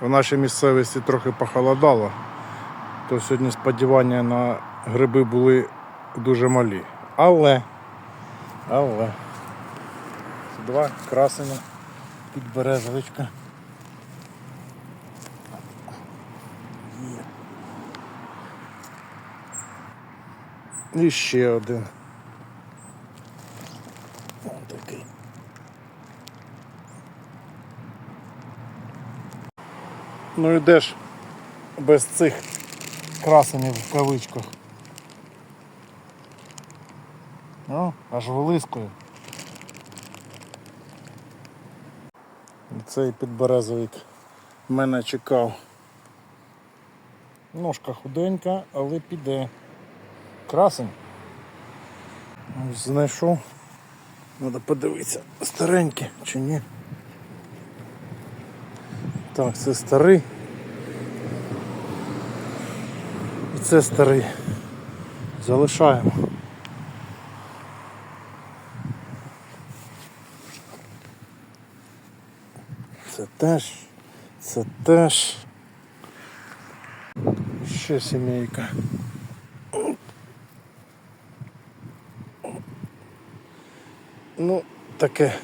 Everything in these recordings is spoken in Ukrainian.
в нашій місцевості трохи похолодало, то сьогодні сподівання на гриби були дуже малі. Але, але, два красення підберезовичка. І ще один. Ось такий. Ну і де ж без цих красенів в кавичках. О, аж вилискує. Цей підберезовик мене чекав. Ножка худенька, але піде. Красень. Знайшов. Треба подивитися, старенький чи ні. Так, це старий. І це старий. Залишаємо. Це теж, це теж. Ще сімейка. Ну, таке.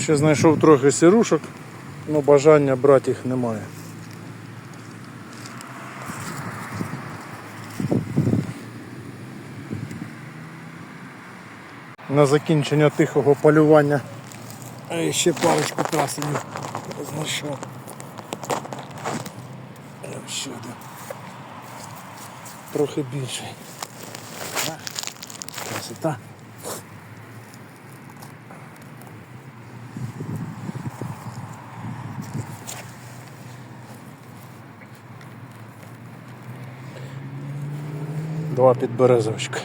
Ще знайшов трохи сірушок, але бажання брати їх немає. На закінчення тихого полювання. А ще парочку красенів знайшов. Ще один. Трохи більший. Красота. Два підберезовичка.